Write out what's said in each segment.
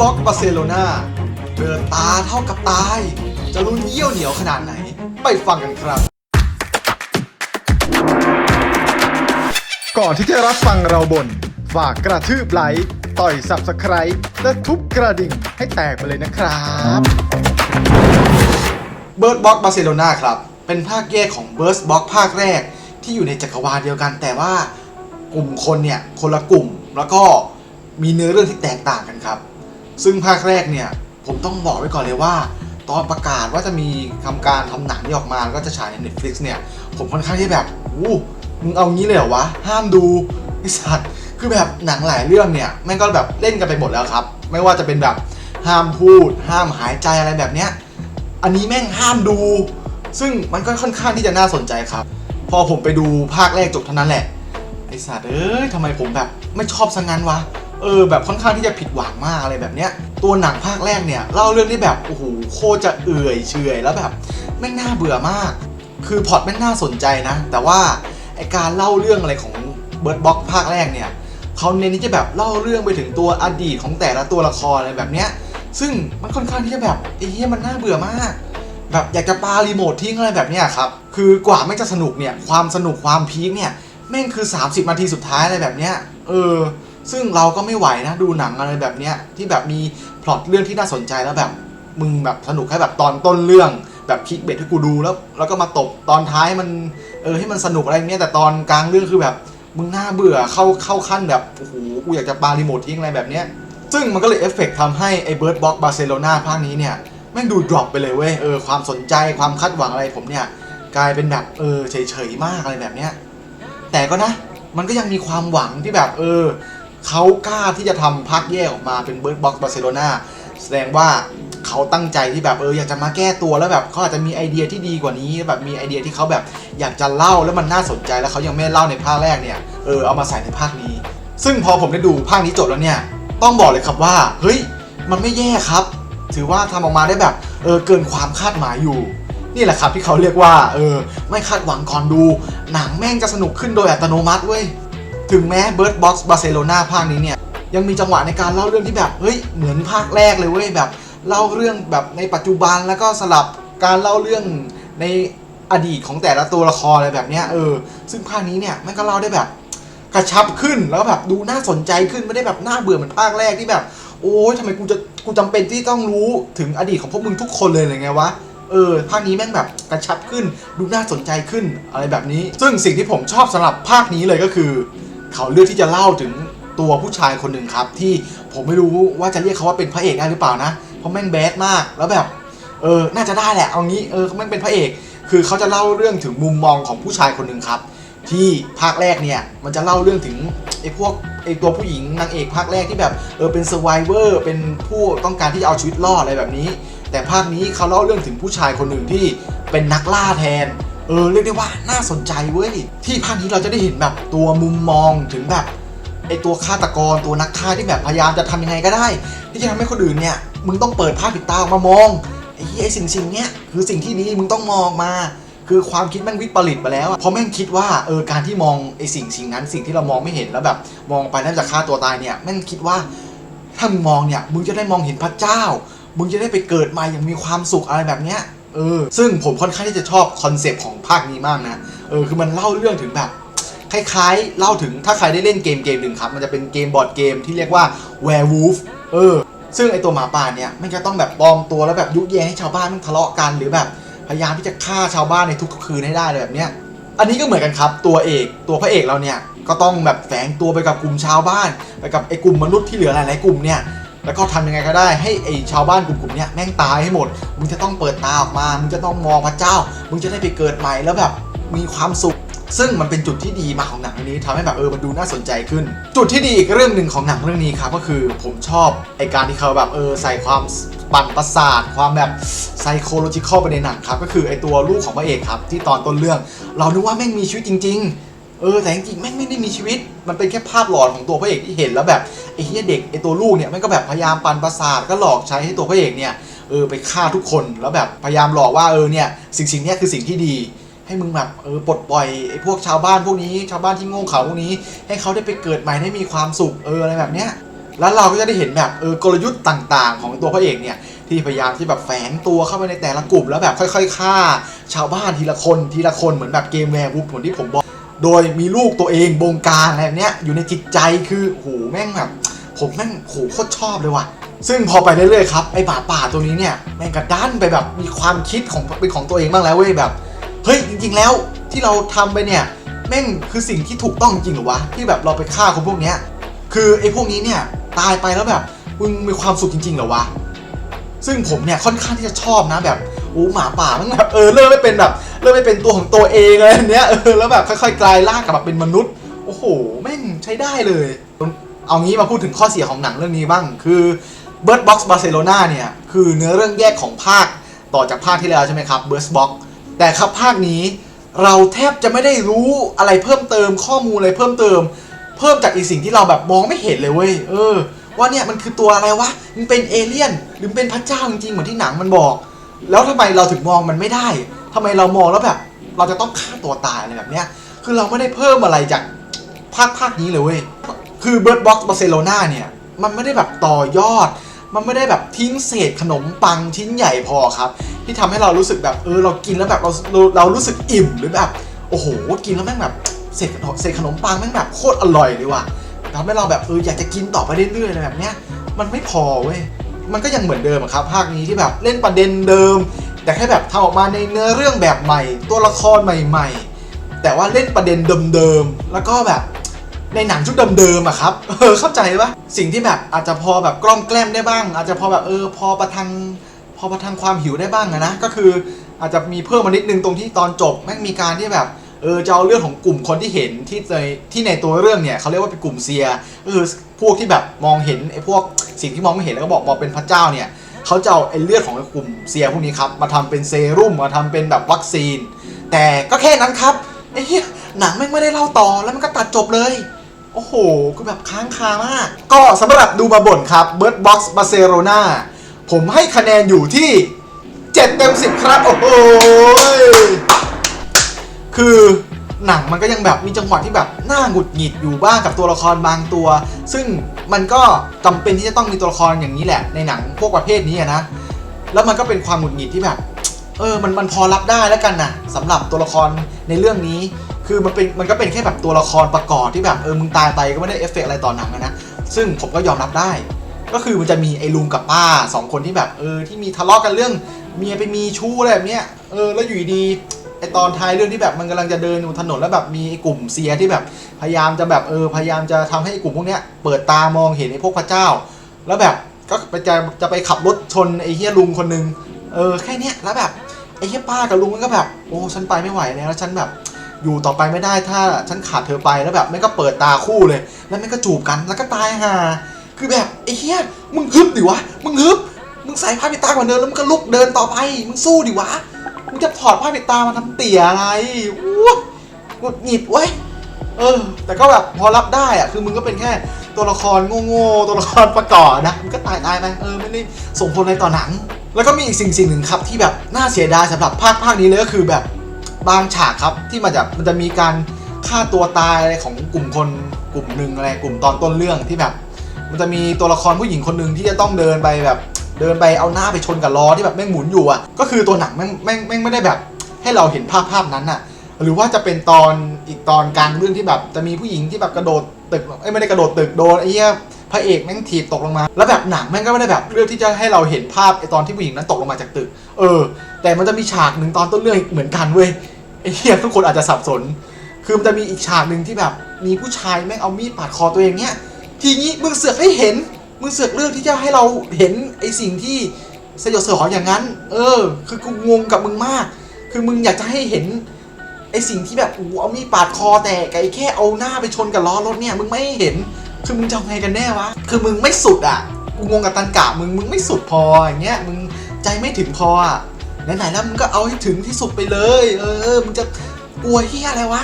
บ็อกบาร์เซโลนาเดินตาเท่ากับตาย จะลุ้นเยี่ยวเหนียวขนาดไหน ไปฟังกันครับ ก่อนที่จะรับฟังเราบน่นฝากกระทืบไลค์ต่อยสับสไครต์และทุบกระดิ่งให้แตกไปเลยนะครับเบิร์ดบ็อกบาร์เซโลนาครับ เป็นภาคแยกของเบิร์ b บ็อกภาคแรกที่อยู่ในจักรวาลเดียวกัน แต่ว่ากลุ่มคนเนี่ยคนละกลุ่มแล้วก็มีเนื้อเรื่องที่แตกต่างกันครับ ซึ่งภาคแรกเนี่ยผมต้องบอกไว้ก่อนเลยว่า ตอนประกาศว่าจะมีทำการทำหนังที่ออกมาแล้วก็จะฉายใน Netflix เนี่ย ผมค่อนข้างที่แบบอู้มึงเอางี้เลยเหรอวะ ห้ามดูไอสัตว์คือแบบหนังหลายเรื่องเนี่ยแม่งก็แบบเล่นกันไปหมดแล้วครับ ไม่ว่าจะเป็นแบบห้ามพูด ห้ามหายใจอะไรแบบเนี้ยอันนี้แม่งห้ามดู ซึ่งมันก็ค่อนข้างที่จะน่าสนใจครับ พอผมไปดูภาคแรกจบเท่านั้นแหละไอสัตว์เอ้ยทำไมผมแบบไม่ชอบสังงั้นวะ เออแบบค่อนข้างที่จะผิดหวังมากอะไรแบบเนี้ยตัวหนังภาคแรกเนี่ยเล่าเรื่องได้แบบโอ้โหโคตรจะเอื่อยเฉยแล้วแบบแม่งน่าเบื่อมาก คือพอตแม่งน่าสนใจนะ แต่ว่าไอการเล่าเรื่องอะไรของเบิร์ดบ็อกภาคแรกเนี่ยเขาเน้นที่จะแบบเล่าเรื่องไปถึงตัวอดีตของแต่ละตัวละครอะไรแบบเนี้ยซึ่งมันค่อนข้างที่จะแบบไอ้เหี้ยมันน่าเบื่อมากแบบอยากจะปารีโมททิ้งอะไรแบบเนี้ยครับ คือกว่าไม่งจะสนุกเนี่ย ความสนุกความพีคเนี่ย แม่งคือ 30นาทีสุดท้ายอะไรแบบเนี้ย เออ ซึ่งเราก็ไม่ไหวนะดูหนังอะไรแบบเนี้ยที่แบบมีพล็อตเรื่องที่น่าสนใจแล้วแบบมึงแบบสนุกแค่แบบตอนต้นเรื่องแบบคลิกเบ็ดให้กูดูแล้ว แล้วก็มาตบตอนท้ายมันเออให้มันสนุกอะไรเงี้ยแต่ตอนกลางเรื่องคือแบบมึงน่าเบื่อเข้าเข้าขั้นแบบโอ้โหกูอยากจะปารีโมททิ้งอะไรแบบเนี้ยซึ่งมันก็เลยเอฟเฟกต์ทำให้ไอ้เบิร์ดบ็อกบาร์เซโลนาภาคนี้เนี่ยแม่งดูดรอปไปเลยเว้ยเออความสนใจความคาดหวังอะไรผมเนี่ยกลายเป็นแบบเออเฉยๆมากอะไรแบบเนี้ยแต่ก็นะ มันก็ยังมีความหวังที่แบบเออ เขากล้าที่จะทำภาคแยกออกมาเป็นเบิร์ดบ็อกซ์บาร์เซโลนาแสดงว่าเขาตั้งใจที่แบบเอออยากจะมาแก้ตัวแล้วแบบเขาอาจจะมีไอเดียที่ดีกว่านี้แบบมีไอเดียที่เขาแบบอยากจะเล่าแล้วมันน่าสนใจแล้วเขายังไม่เล่าในภาคแรกเนี่ยเออเอามาใส่ในภาคนี้ ซึ่งพอผมได้ดูภาคนี้จบแล้วเนี่ยต้องบอกเลยครับว่าเฮ้ยมันไม่แย่ครับ ถือว่าทำออกมาได้แบบเออเกินความคาดหมายอยู่นี่แหละครับที่เขาเรียกว่าเออไม่คาดหวังก่อนดู หนังแม่งจะสนุกขึ้นโดยอัตโนมัติเว้ย ถึงแม้ Bird Box Barcelona ภาคนี้เนี่ย ยังมีจังหวะในการเล่าเรื่องที่แบบเฮ้ยเหมือนภาคแรกเลยเว้ยแบบเล่าเรื่องแบบในปัจจุบันแล้วก็สลับการเล่าเรื่องในอดีตของแต่ละตัวละครอะไรแบบเนี้ยเออ ซึ่งภาคนี้เนี่ยม่งก็เล่าได้แบบกระชับขึ้นแล้วแบบดูน่าสนใจขึ้นไม่ได้แบบน่าเบื่อเหมือนภาคแรกที่แบบ โอ้ยทำไมกูจะกูจำเป็นที่ต้องรู้ถึงอดีตของพวกมึงทุกคนเลยอะไรไงวะเออภาคนี้แม่งแบบกระชับขึ้น ดูน่าสนใจขึ้นอะไรแบบนี้ ซึ่งสิ่งที่ผมชอบสำหรับภาคนี้เลยก็คือ เขาเลือกที่จะเล่าถึงตัวผู้ชายคนหนึ่งครับ ที่ผมไม่รู้ว่าจะเรียกเขาว่าเป็นพระเอกได้หรือเปล่านะเพราะแม่งแบดมากแล้วแบบเออน่าจะได้แหละเอางี้เออแม่งเป็นพระเอก คือเขาจะเล่าเรื่องถึงมุมมองของผู้ชายคนหนึ่งครับ ที่ภาคแรกเนี่ยมันจะเล่าเรื่องถึงไอ้พวกไอ้ตัวผู้หญิงนางเอกภาคแรกที่แบบเออเป็นเซอร์ไวเวอร์เป็นผู้ต้องการที่จะเอาชีวิตรอดอะไรแบบนี้ แต่ภาคนี้เขาเล่าเรื่องถึงผู้ชายคนหนึ่งที่เป็นนักล่าแทน เออเรียกได้ว่าน่าสนใจเว้ยที่ภาคนี้เราจะได้เห็นแบบตัวมุมมองถึงแบบไอตัวฆาตกรตัวนักฆ่าที่แบบพยายามจะทำยังไงก็ได้ ที่จะทำให้คนอื่นเนี่ยมึงต้องเปิดผ้าปิดตาออกมามองไอ้ไอ้สิ่งสิ่งเนี้ยคือสิ่งที่ดีมึงต้องมองมา คือความคิดแม่งวิปริตมาแล้วเพราะแม่งคิดว่าเออการที่มองไอ้สิ่งสิ่งนั้น สิ่งที่เรามองไม่เห็นแล้วแบบ มองไปแล้วจะฆ่าตัวตายเนี่ยแม่งคิดว่าถ้ามึงมองเนี่ยมึงจะได้มองเห็นพระเจ้า มึงจะได้ไปเกิดใหม่อย่างมีความสุขอะไรแบบเนี้ย เออซึ่งผมค่อนข้างที่จะชอบคอนเซปต์ของภาคนี้มากนะเออคือมันเล่าเรื่องถึงแบบคล้ายๆ เล่าถึงถ้าใครได้เล่นเกมเกมหนึ่งครับ มันจะเป็นเกมบอร์ดเกมที่เรียกว่า Werewolf เออ ซึ่งไอตัวหมาป่าเนี่ยมันจะต้องแบบปลอมตัวแล้วแบบยุแยงให้ชาวบ้านมันทะเลาะกันหรือแบบพยายามที่จะฆ่าชาวบ้านในทุกๆคืนให้ได้เลยแบบเนี้ยอันนี้ก็เหมือนกันครับตัวเอกตัวพระเอกเราเนี่ยก็ต้องแบบแฝงตัวไปกับกลุ่มชาวบ้าน ไปกับไอ้กลุ่มมนุษย์ที่เหลือหลายๆกลุ่มเนี่ย แล้วก็ทำยังไงก็ได้ให้ไอ้ชาวบ้านกลุ่มๆเนี่ยแม่งตายให้หมด มึงจะต้องเปิดตาออกมา มึงจะต้องมองพระเจ้า มึงจะได้ไปเกิดใหม่แล้วแบบมีความสุข ซึ่งมันเป็นจุดที่ดีมาของหนังเรื่องนี้ทำให้แบบเออมันดูน่าสนใจขึ้น จุดที่ดีอีกเรื่องหนึ่งของหนังเรื่องนี้ครับก็คือผมชอบไอการที่เขาแบบเออใส่ความปั่นประสาทความแบบไซโคโลจิคอลไปในหนังครับก็คือไอตัวลูกของพระเอกครับที่ตอนต้นเรื่อง เรานึกว่าแม่งมีชีวิตจริง ๆ เออแต่จริงๆแม่งไม่ได้มีชีวิต มันเป็นแค่ภาพหลอนของตัวพระเอกที่เห็นแล้วแบบไอ้เฮียเด็กไอ้ตัวลูกเนี่ยแม่งก็แบบพยายามปันประสาทก็หลอกใช้ให้ตัวพระเอกเนี่ยเออไปฆ่าทุกคนแล้วแบบพยายามหลอกว่าเออเนี่ยสิ่งสิ่งเนี้ยคือสิ่งที่ดี ให้มึงแบบเออปลดปล่อยไอ้พวกชาวบ้านพวกนี้ ชาวบ้านที่โง่เขาพวกนี้ ให้เขาได้ไปเกิดใหม่ได้มีความสุขเอออะไรแบบเนี้ยแล้วเราก็จะได้เห็นแบบเออกลยุทธ์ต่างๆ ของตัวพระเอกเนี่ยที่พยายามที่แบบแฝงตัวเข้าไปในแต่ละกลุ่มแล้วแบบค่อย ๆฆ่า ชาวบ้านทีละคนทีละคนเหมือนแบบเกมแวร์วูฟเหมือนที่ผมบอก โดยมีลูกตัวเองบงการอะไรแบบเนี้ยอยู่ในจิตใจคือโหแม่งแบบผมแม่งโหโคตรชอบเลยว่ะ ซึ่งพอไปเรื่อยๆครับไอ้ป่าป่าตัวนี้เนี่ยแม่งกระด้านไปแบบมีความคิดของเป็นของตัวเองบ้างแล้วเว้ยแบบเฮ้ยจริง ๆ แล้วที่เราทำไปเนี่ยแม่งคือสิ่งที่ถูกต้องจริงหรอวะที่แบบเราไปฆ่าคนพวกเนี้ยคือไอ้พวกนี้เนี่ยตายไปแล้วแบบมึงมีความสุขจริงๆหรอวะซึ่งผมเนี่ยค่อนข้างที่จะชอบนะแบบโอ้หมาป่ามันแบบเออเริ่มไม่เป็นแบบ เริ่มไม่เป็นตัวของตัวเองเลยอันเนี้ยเออแล้วแบบค่อยๆกลายร่างกลับมาเป็นมนุษย์ โอ้โหแม่งใช้ได้เลย เอางี้มาพูดถึงข้อเสียของหนังเรื่องนี้บ้าง คือ Bird Box Barcelona เนี่ย คือเนื้อเรื่องแยกของภาคต่อจากภาคที่แล้วใช่ไหมครับ Bird Box แต่ครับภาคนี้เราแทบจะไม่ได้รู้อะไรเพิ่มเติมข้อมูลอะไรเพิ่มเติม เพิ่มจากอีสิ่งที่เราแบบมองไม่เห็นเลยเว้ยเออ ว่าเนี่ยมันคือตัวอะไรวะมันเป็นเอเลี่ยนหรือเป็นพระเจ้าจริงๆเหมือนที่หนังมันบอก แล้วทำไมเราถึงมองมันไม่ได้ ทำไมเรามองแล้วแบบ เราจะต้องฆ่าตัวตายอะไรแบบเนี้ย คือเราไม่ได้เพิ่มอะไรจากภาคภาคนี้เลยเว้ย คือ Bird Box Barcelona เนี่ย มันไม่ได้แบบต่อยอด มันไม่ได้แบบทิ้งเศษขนมปังชิ้นใหญ่พอครับ ที่ทำให้เรารู้สึกแบบเออเรากินแล้วแบบเราเราเรารู้สึกอิ่มหรือแบบโอ้โหกินแล้วแม่งแบบเศษขนมเศษขนมปังแม่งแบบโคตรอร่อยเลยว่ะทำให้เราแบบเอออยากจะกินต่อไปเรื่อยๆอะไรแบบเนี้ย มันไม่พอเว้ย มันก็ยังเหมือนเดิมครับภาคนี้ที่แบบเล่นประเด็นเดิม แต่แค่แบบทำออกมาในเนื้อเรื่องแบบใหม่ ตัวละครใหม่ ๆ แต่ว่าเล่นประเด็นเดิมๆแล้วก็แบบในหนังชุดเดิมๆอะครับ เออเข้าใจปะสิ่งที่แบบอาจจะพอแบบกล้อมแกล้มได้บ้าง อาจจะพอแบบเออพอประทังพอประทังความหิวได้บ้างนะ ก็คืออาจจะมีเพิ่มมานิดนึงตรงที่ตอนจบแม่งมีการที่แบบเออจะเอาเรื่องของกลุ่มคนที่เห็นที่ในที่ในตัวเรื่องเนี่ยเขาเรียกว่าเป็นกลุ่มเซียก็คือพวกที่แบบมองเห็นไอ้พวกสิ่งที่มองไม่เห็นแล้วก็บอกบอกเป็นพระเจ้าเนี่ย เขาจะเอาไอ้เลือดของกลุ่มเซียพวกนี้ครับมาทำเป็นเซรุ่มมาทำเป็นแบบวัคซีน แต่ก็แค่นั้นครับไอ้เหี้ยหนังแม่งไม่ได้เล่าต่อแล้วมันก็ตัดจบเลย โอ้โหคือแบบค้างคามาก ก็สำหรับดูมาบ่นครับ Bird Box Barcelona ผมให้คะแนนอยู่ที่7เต็ม10 ครับ โอ้โหคือ หนังมันก็ยังแบบมีจังหวะที่แบบน่าหงุดหงิดอยู่บ้างกับตัวละครบางตัว ซึ่งมันก็จำเป็นที่จะต้องมีตัวละครอย่างนี้แหละในหนังพวกประเภทนี้นะแล้วมันก็เป็นความหงุดหงิดที่แบบเออมันมันพอรับได้แล้วกันนะสำหรับตัวละครในเรื่องนี้ คือมันเป็นมันก็เป็นแค่แบบตัวละครประกอบที่แบบเออมึงตายไปก็ไม่ได้เอฟเฟกต์อะไรต่อหนังนะซึ่งผมก็ยอมรับได้ ก็คือมันจะมีไอ้ลุงกับป้าสองคนที่แบบเออที่มีทะเลาะกันเรื่องเมียไปมีชู้อะไรแบบเนี้ยเออแล้วอยู่ดี ไอตอนท้ายเรื่องที่แบบมันกำลังจะเดินอยู่ถนนแล้วแบบมีกลุ่มเซียที่แบบพยายามจะแบบเออพยายามจะทำให้กลุ่มพวกเนี้ยเปิดตามองเห็นไอพวกพระเจ้า แล้วแบบก็ไปจะจะไปขับรถชนไอเฮียลุงคนหนึงเออแค่เนี้ยแล้วแบบไอ้เฮียป้ากับลุงมันก็แบบโอ้ฉันไปไม่ไหวแล้วแล้วฉันแบบอยู่ต่อไปไม่ได้ถ้าฉันขาดเธอไปแล้วแบบแม่ก็เปิดตาคู่เลย แล้วแม่ก็จูบกันแล้วก็ตายห่าคือแบบไอ้เหี้ยมึงฮึบดิวะมึงฮึบมึงใส่ผ้าปิดตาก่อนเดินแล้วมึงก็ลุกเดินต่อไป มึงสู้ดิวะ มึงจะถอดผ้าปิดตามาทำเตี่ยอะไรอู้หงุดหงิดเว้ย เออ แต่ก็แบบพอรับได้อะคือมึงก็เป็นแค่ตัวละครโง่ๆตัวละครประกอบนะมึงก็ตายตายไปเออไม่ได้ส่งผลอะไรต่อหนัง แล้วก็มีอีกสิ่งสิ่งหนึ่งครับที่แบบน่าเสียดายสำหรับภาคภาคนี้เลยก็คือแบบบางฉากครับที่มันจะมันจะมีการฆ่าตัวตายอะไรของกลุ่มคนกลุ่มหนึ่งอะไรกลุ่มตอนต้นเรื่องที่แบบ มันจะมีตัวละครผู้หญิงคนหนึ่งที่จะต้องเดินไปแบบ เดินไปเอาหน้าไปชนกับล้อที่แบบแม่งหมุนอยู่อะ ก็คือตัวหนังแม่งแม่งแม่งไม่ได้แบบ ให้เราเห็นภาพภาพนั้นอะ หรือว่าจะเป็นตอนอีกตอนกลางเรื่องที่แบบจะมีผู้หญิงที่แบบกระโดดตึกเอ้ไม่ได้กระโดดตึกโดนไอ้เหี้ยพระเอกแม่งถีบตกลงมา แล้วแบบหนังแม่งก็ไม่ได้แบบเรื่องที่จะให้เราเห็นภาพไอ้ตอนที่ผู้หญิงนั้นตกลงมาจากตึก เออ แต่มันจะมีฉากหนึ่งตอนต้นเรื่องเหมือนกันเว้ยไอ้เหี้ยทุกคนอาจจะสับสน คือมันจะมีอีกฉากหนึ่งที่แบบมีผู้ชายแม่งเอามีดปาดคอตัวเองเนี้ยทีนี้มึงเสือกให้เห็น มึงเสือกเลือกที่จะให้เราเห็นไอ้สิ่งที่สยดสยองอย่างนั้น เออ คือกูงงกับมึงมาก คือมึงอยากจะให้เห็นไอ้สิ่งที่แบบอูเอามีดปาดคอแต่ไอ้แค่เอาหน้าไปชนกับล้อรถเนี่ย มึงไม่เห็น คือมึงจะไงกันแน่วะ คือมึงไม่สุดอะ กูงงกับตันกะมึง มึงไม่สุดพออย่างเงี้ย มึงใจไม่ถึงพออะ ไหนๆแล้วมึงก็เอาให้ถึงที่สุดไปเลย เออ มึงจะกลัวเฮียอะไรวะ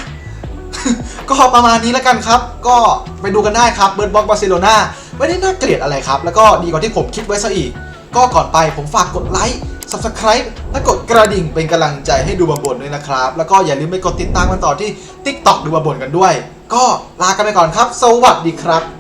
ก็ประมาณนี้แล้วกันครับ ก็ไปดูกันได้ครับเบิร์ดบ็อกบาร์เซโลนา ไม่ได้น่าเกลียดอะไรครับ แล้วก็ดีกว่าที่ผมคิดไว้ซะอีก ก็ก่อนไปผมฝากกดไลค์ Subscribe และกดกระดิ่งเป็นกำลังใจให้ดูบาบนด้วยนะครับ แล้วก็อย่าลืมไปกดติดตามกันต่อที่ TikTok ดูบาบนกันด้วย ก็ลากันไปก่อนครับ สวัสดีครับ